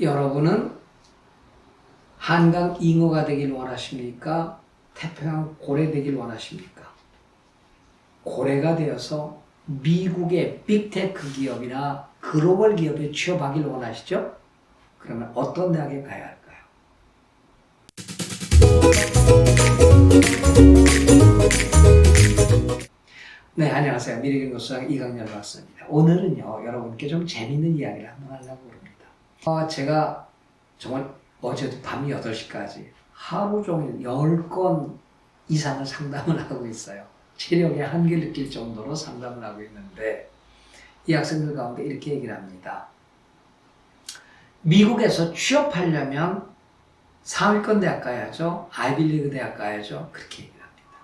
여러분은 한강 잉어가 되길 원하십니까? 태평양 고래 되길 원하십니까? 고래가 되어서 미국의 빅테크 기업이나 글로벌 기업에 취업하길 원하시죠? 그러면 어떤 대학에 가야 할까요? 네, 안녕하세요. 미래경고수장 이강렬 박사입니다. 오늘은요, 여러분께 좀 재밌는 이야기를 한번 하려고 합니다. 어, 제가 정말 어제도 밤 8시까지 하루 종일 10건 이상을 상담을 하고 있어요. 체력에 한계를 느낄 정도로 상담을 하고 있는데, 이 학생들 가운데 이렇게 얘기를 합니다. 미국에서 취업하려면 상위권 대학 가야죠. 아이빌리그 대학 가야죠. 그렇게 얘기를 합니다.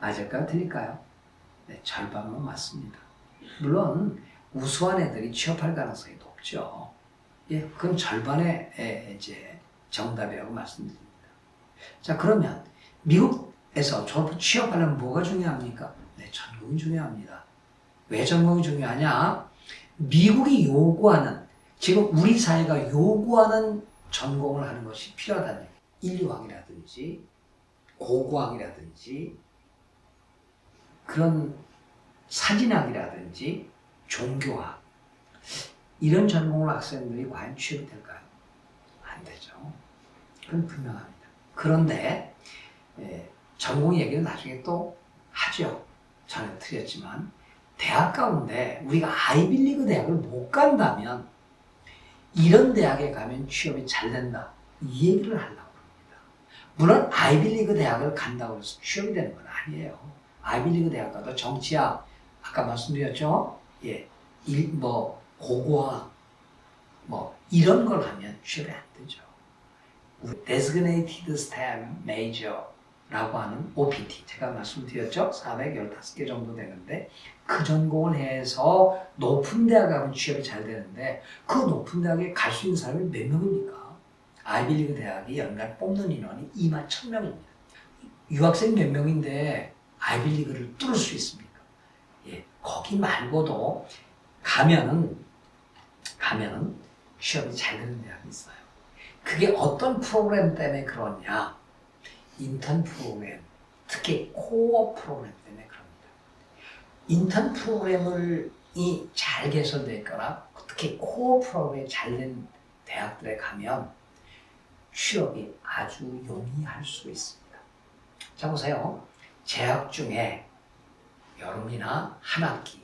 맞을까요? 틀릴까요? 네, 절반은 맞습니다. 물론 우수한 애들이 취업할 가능성이 높죠. 예, 그건 절반의 에, 이제 정답이라고 말씀드립니다. 자, 그러면 미국에서 졸업 취업하려면 뭐가 중요합니까? 네, 전공이 중요합니다. 왜 전공이 중요하냐? 미국이 요구하는 지금 우리 사회가 요구하는 전공을 하는 것이 필요하다는 인류학이라든지 고고학이라든지 그런 사진학이라든지 종교학 이런 전공을 학생들이 과연 취업이 될까요? 안 되죠. 그건 분명합니다. 그런데 에, 전공 얘기는 나중에 또 하죠. 전에 드렸지만 대학 가운데 우리가 아이빌리그 대학을 못 간다면 이런 대학에 가면 취업이 잘 된다. 이 얘기를 하려고 합니다. 물론 아이빌리그 대학을 간다고 해서 취업이 되는 건 아니에요. 아이빌리그 대학 가도 정치학, 아까 말씀드렸죠? 예, 일, 뭐, 고고학, 뭐, 이런 걸 하면 취업이 안 되죠. Designated STEM Major라고 하는 OPT, 제가 말씀드렸죠? 415개 정도 되는데, 그 전공을 해서 높은 대학 가면 취업이 잘 되는데, 그 높은 대학에 갈 수 있는 사람이 몇 명입니까? 아이빌리그 대학이 연간 뽑는 인원이 2만 1000명입니다. 유학생 몇 명인데, 아이빌리그를 뚫을 수 있습니까? 예, 거기 말고도 가면은 가면은 취업이 잘 되는 대학이 있어요. 그게 어떤 프로그램 때문에 그러냐? 인턴 프로그램, 특히 코어 프로그램 때문에 그럽니다. 인턴 프로그램을 이잘 개선되어 있거나 특히 코어 프로그램이 잘 된 대학들에 가면 취업이 아주 용이할 수 있습니다. 자 보세요. 재학 중에 여름이나 한 학기,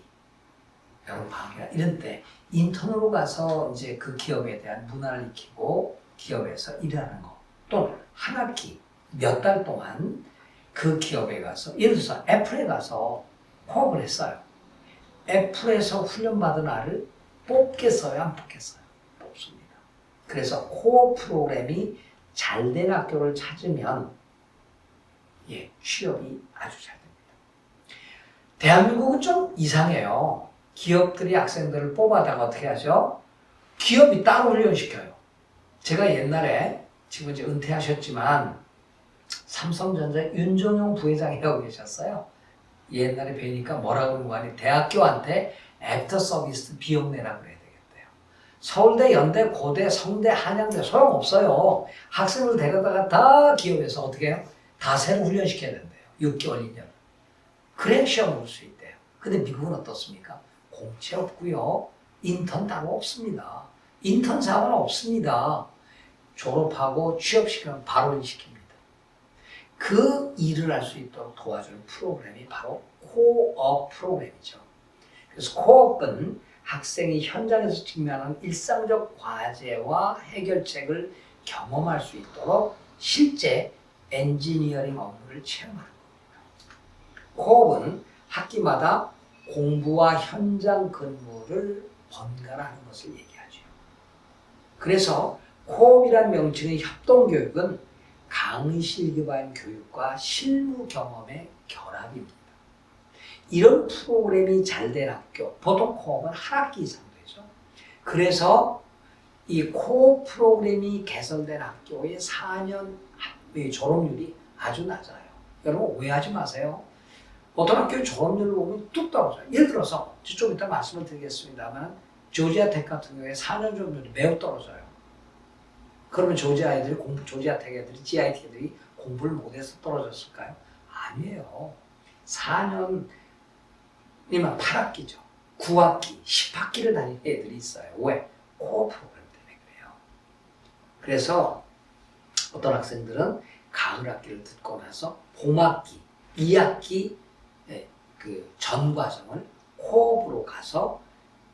방학이나 이런 때 인턴으로 가서 이제 그 기업에 대한 문화를 익히고 기업에서 일하는 거. 또는 한 학기 몇 달 동안 그 기업에 가서 예를 들어서 애플에 가서 코업을 했어요. 애플에서 훈련받은 아를 뽑겠어요? 안 뽑겠어요? 뽑습니다. 그래서 코어 프로그램이 잘 된 학교를 찾으면 예, 취업이 아주 잘 됩니다. 대한민국은 좀 이상해요. 기업들이 학생들을 뽑아다가 어떻게 하죠? 기업이 따로 훈련시켜요. 제가 옛날에 지금 이제 은퇴하셨지만 삼성전자 윤종용 부회장이라고 계셨어요. 옛날에 뵈니까 뭐라고 거 아니 대학교한테 애프터 서비스 비용 내라고 그래야 되겠대요. 서울대, 연대, 고대, 성대, 한양대 소용없어요. 학생을 데려다가 다 기업에서 어떻게 해요? 다 새로 훈련시켜야 된대요. 6개월, 2년. 그래 시험 볼 수 있대요. 근데 미국은 어떻습니까? 공채 없고요. 인턴 따로 없습니다. 인턴 사업은 없습니다. 졸업하고 취업시키면 바로 일시킵니다. 그 일을 할 수 있도록 도와주는 프로그램이 바로 코업 프로그램이죠. 그래서 코업은 학생이 현장에서 직면하는 일상적 과제와 해결책을 경험할 수 있도록 실제 엔지니어링 업무를 체험하는 겁니다. 코업은 학기마다 공부와 현장 근무를 번갈아 하는 것을 얘기하죠. 그래서 코업이란 명칭의 협동교육은 강의실 기반 교육과 실무 경험의 결합입니다. 이런 프로그램이 잘 된 학교, 보통 코업은 한 학기 이상 되죠. 그래서 이 코어 프로그램이 개설된 학교의 4년 졸업률이 아주 낮아요. 여러분 오해하지 마세요. 어떤 학교의 졸업률을 보면 뚝 떨어져요. 예를 들어서 좀 이따 말씀을 드리겠습니다만 조지아 텍 같은 경우에 4년 졸업률이 매우 떨어져요. 그러면 조지아 애들이 공부, 조지아 텍 애들이, GIT 애들이 공부를 못해서 떨어졌을까요? 아니에요. 4년이면 8학기죠. 9학기, 10학기를 다니는 애들이 있어요. 왜? 코어 프로그램 때문에 그래요. 그래서 어떤 학생들은 가을 학기를 듣고 나서 봄 학기, 2학기 예, 그 전 과정을 코업으로 가서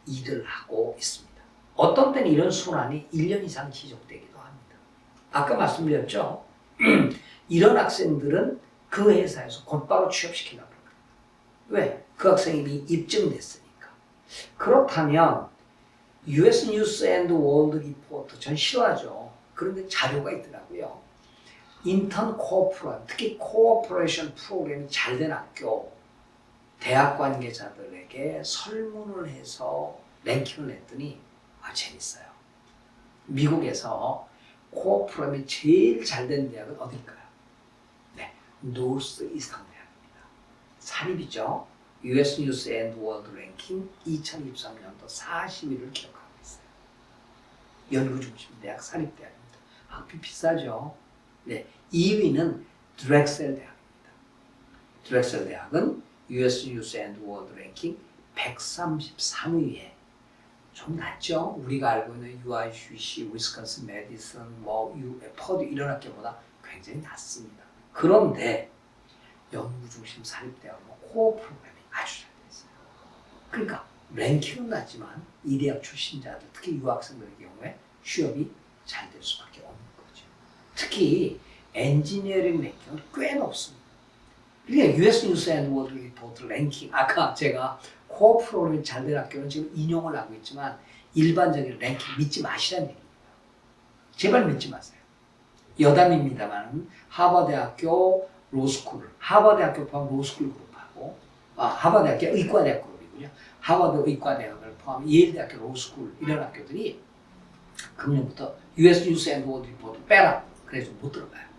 일을 하고 있습니다. 어떤 때는 이런 순환이 1년 이상 지속되기도 합니다. 아까 말씀드렸죠? 이런 학생들은 그 회사에서 곧바로 취업시키려고 그래요. 왜? 그 학생이 이미 입증됐으니까. 그렇다면 US 앤드 월드 리포트 전 싫어하죠. 그런데 자료가 있더라고요. 인턴 프로그램, 특히 코어퍼레이션 프로그램이 잘 된 학교 대학 관계자들에게 설문을 해서 랭킹을 냈더니 아 재밌어요. 미국에서 코어 프로그램이 제일 잘 된 대학은 어딜까요? 네, 노스 이스턴 대학입니다. 사립이죠. US 뉴스 앤드 월드 랭킹 2023년도 40위를 기록하고 있어요. 연구 중심 대학 사립 대학입니다. 학비 비싸죠. 네, 2위는 드렉셀 대학입니다. 드렉셀 대학은 US 앤드 월드 랭킹 133위에 좀 낮죠. 우리가 알고 있는 UICC, 위스콘신 메디슨, 뭐 퍼드 이런 학교보다 굉장히 낮습니다. 그런데 연구 중심 사립대학은 코어 프로그램이 아주 잘 됐어요. 그러니까 랭킹은 낮지만 이 대학 출신자들, 특히 유학생들의 경우에 취업이 잘 될 수밖에 없는 거죠. 특히 엔지니어링 랭킹은 꽤 높습니다. 그러니까 US 뉴스 앤드 월드 리포트 랭킹 아까 제가 코어 프로그램이 잘된 학교는 지금 인용을 하고 있지만 일반적인 랭킹 믿지 마시라는 얘기입니다. 제발 믿지 마세요. 여담입니다만 하버대학교 로스쿨, 하버대학교 포함 로스쿨 그룹하고 아, 하버대학교 의과대학 그룹이군요. 하버드 의과대학을 포함 예일대학교 로스쿨 이런 학교들이 금년부터 US 뉴스 앤드 월드 리포트 빼라. 그래서 못 들어가요.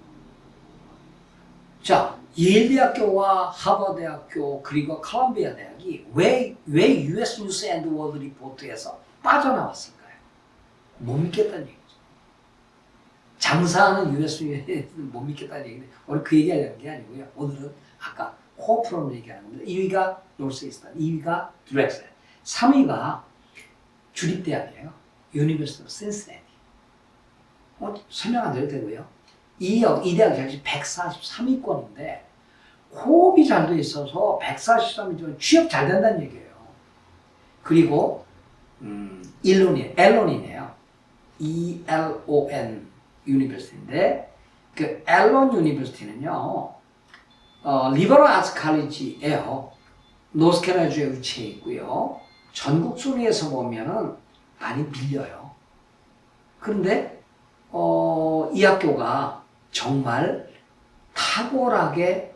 자, 예일 대학교와 하버드 대학교 그리고 컬럼비아 대학이 왜, 왜 US 뉴스 앤드 월드 리포트에서 빠져나왔을까요? 못 믿겠다는 얘기죠. 장사하는 US 뉴스 못 믿겠다는 얘기인데 오늘 그 얘기하려는 게 아니고요. 오늘은 아까 코프롬 얘기하는 건데 2위가 노스이스턴, 2위가 드렉셀, 3위가 주립대학이에요. 유니버시티 오브 신시내티. 어, 설명 안 드려도 되고요. 이, 이 대학 역시 143위권인데 호흡이 잘 돼 있어서 143위면 취업 잘 된다는 얘기예요. 그리고 음, 일론이 엘론이네요. E L O N 유니버시티인데 그 엘론 유니버시티는요. 어, 리버럴 아츠 칼리지예요. 노스캐나주에 위치해 있고요. 전국 순위에서 보면은 많이 밀려요. 그런데 어, 이 학교가 정말 탁월하게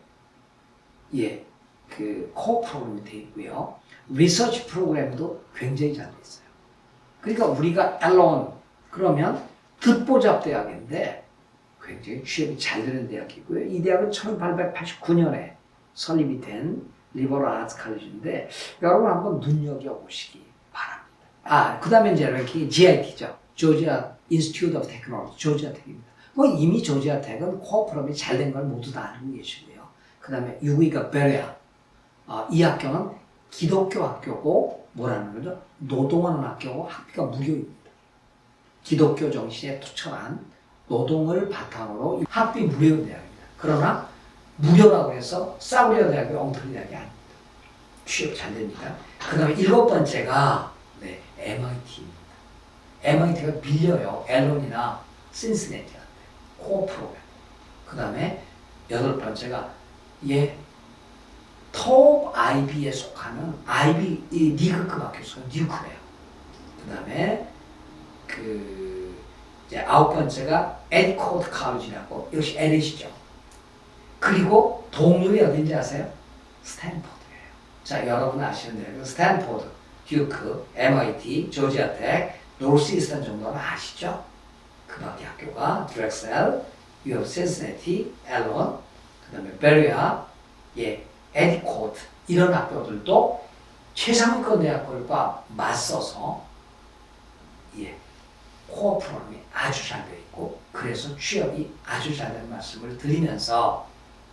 예, 그 코어 프로그램이 되어 있고요. 리서치 프로그램도 굉장히 잘돼 있어요. 그러니까 우리가 앨런 그러면 듣보잡 대학인데 굉장히 취업이 잘 되는 대학이고요. 이 대학은 1889년에 설립이 된 리버럴 아츠 칼리지인데 여러분 한번 눈여겨보시기 바랍니다. 아, 그 다음에 이제 이렇게 GIT죠. 조지아 인스티튜트 오브 테크놀로지, 조지아 텍입니다. 뭐 이미 조지아 텍은 코어 프로그램이 잘 된 걸 모두 다 알고 계시고요. 그 다음에 6위가 베레아. 아, 이 학교는 기독교 학교고 뭐라는 거죠? 노동하는 학교고 학비가 무료입니다. 기독교 정신에 투철한 노동을 바탕으로 학비 무료 대학입니다. 그러나 무료라고 해서 사우디아 대학이 엉터리 대학이 아닙니다. 취업 잘 됩니다. 그 다음에 일곱 번째가 네, MIT입니다. MIT가 밀려요. 앨런이나 신스네티한 프로그램. 그 다음에 여덟 번째가 예, 톱 IB에 속하는 IB 이 리그급 학교에서 뉴크래요. 그 다음에 그 이제 아홉 번째가 에디코드 칼리지라고 역시 LA시죠. 그리고 동료이 어딘지 아세요? 스탠포드예요. 자 여러분 아시는 대로 스탠포드, 듀크, MIT, 조지아텍, 노스이스턴 정도는 아시죠? 그 밖에 학교가 드렉셀, 유업 신스네티, 앨런, 그 다음에 베리아, 예, 에디코드 이런 학교들도 최상위권 대학들과 맞서서 예, 코어 프로그램이 아주 잘 되어 있고 그래서 취업이 아주 잘 되는 말씀을 드리면서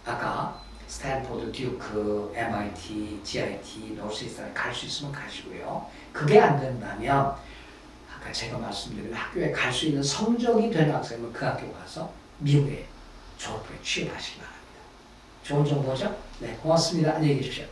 아까 스탠포드, 듀크, MIT, GIT, 노스이스트에 갈 수 있으면 가시고요. 그게 안 된다면 제가 말씀드린 학교에 갈 수 있는 성적이 되는 학생은 그 학교 가서 미국에 졸업해 취업하시기 바랍니다. 좋은 정보죠? 네, 고맙습니다. 안녕히 계십시오.